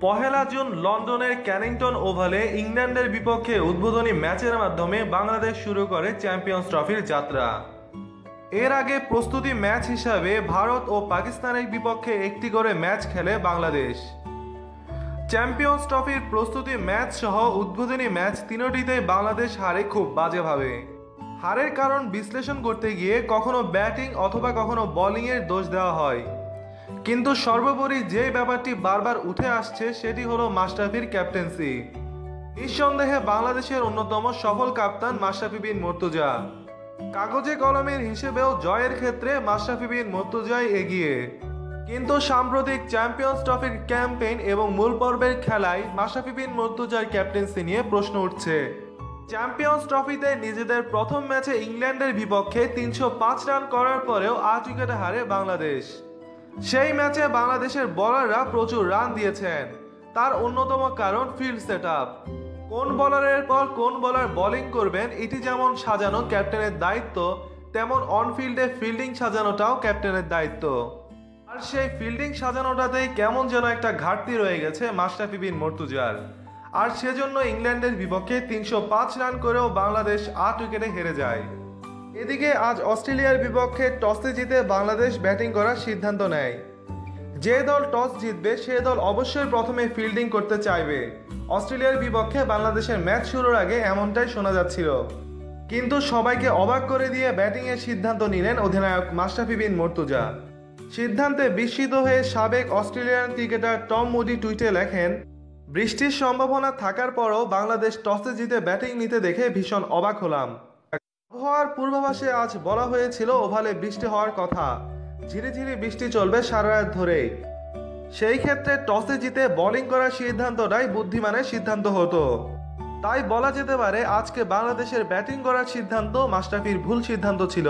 পহেলা June লন্ডনের ক্যানিংটন ওভালে ইংল্যান্ডের বিপক্ষে উদ্বোধনী ম্যাচের মাধ্যমে বাংলাদেশ শুরু করে চ্যাম্পিয়ন্স ট্রফির যাত্রা। এর আগে প্রস্তুতি ম্যাচ হিসাবে ভারত ও পাকিস্তানের বিপক্ষে একটি করে ম্যাচ খেলে বাংলাদেশ। চ্যাম্পিয়ন্স ট্রফির প্রস্তুতি ম্যাচ সহ উদ্বোধনী ম্যাচ তিনটিতেই বাংলাদেশ হারে খুব বাজেভাবে। হারের কারণ বিশ্লেষণ করতে গিয়ে কখনো ব্যাটিং অথবা কখনো বোলিংয়ের দোষ দেওয়া হয়। কিন্তু সর্বোপরি যে ব্যাপারটি বারবার উঠে আসছে সেটি হলো মাশরাফির ক্যাপ্টেন্সি। নিঃসন্দেহে বাংলাদেশের অন্যতম সফল কাপ্তান মাশরাফি বিন মর্তুজা। কাগজে কলমের হিসেবেও জয়ের ক্ষেত্রে মাশরাফি বিন মর্তুজাই এগিয়ে। কিন্তু সাম্প্রতিক চ্যাম্পিয়ন্স ট্রফির ক্যাম্পেইন এবং মূল পর্বের খেলায় মাশরাফি বিন মর্তুজার ক্যাপ্টেন্সি নিয়ে প্রশ্ন উঠছে। চ্যাম্পিয়ন্স ট্রফিতে নিজেদের প্রথম ম্যাচে ইংল্যান্ডের বিপক্ষে তিনশো পাঁচ রান করার পরেও আট উইকেটে হারে বাংলাদেশ। সেই ম্যাচে বাংলাদেশের বোলাররা প্রচুর রান দিয়েছেন। তার অন্যতম কারণ ফিল্ড সেট কোন বলারের পর কোন বলার বোলিং করবেন, এটি যেমন সাজানো ক্যাপ্টেনের দায়িত্ব, তেমন অনফিল্ডে ফিল্ডিং সাজানোটাও ক্যাপ্টেনের দায়িত্ব। আর সেই ফিল্ডিং সাজানোটাতেই কেমন যেন একটা ঘাটতি রয়ে গেছে মাশরাফি বিন মর্তুজার। আর সেজন্য ইংল্যান্ডের বিপক্ষে তিনশো পাঁচ রান করেও বাংলাদেশ আট উইকেটে হেরে যায়। এদিকে আজ অস্ট্রেলিয়ার বিপক্ষে টসে জিতে বাংলাদেশ ব্যাটিং করার সিদ্ধান্ত নেয়। যে দল টস জিতবে, সে দল অবশ্যই প্রথমে ফিল্ডিং করতে চাইবে। অস্ট্রেলিয়ার বিপক্ষে বাংলাদেশের ম্যাচ শুরুর আগে এমনটাই শোনা যাচ্ছিল। কিন্তু সবাইকে অবাক করে দিয়ে ব্যাটিংয়ের সিদ্ধান্ত নিলেন অধিনায়ক মাশরাফি বিন মর্তুজা। সিদ্ধান্তে বিস্মিত হয়ে সাবেক অস্ট্রেলিয়ান ক্রিকেটার টম মুডি টুইটে লেখেন, বৃষ্টির সম্ভাবনা থাকার পরও বাংলাদেশ টসে জিতে ব্যাটিং নিতে দেখে ভীষণ অবাক হলাম। আবহাওয়ার পূর্বাভাসে আজ বলা হয়েছিল, ওভালে বৃষ্টি হওয়ার কথা। ধীরে ধীরে বৃষ্টি চলবে সারা রাত ধরেই। সেই ক্ষেত্রে টসে জিতে বোলিং করার সিদ্ধান্তটাই বুদ্ধিমানের সিদ্ধান্ত হতো। তাই বলা যেতে পারে, আজকে বাংলাদেশের ব্যাটিং করার সিদ্ধান্ত মাস্টাফির ভুল সিদ্ধান্ত ছিল।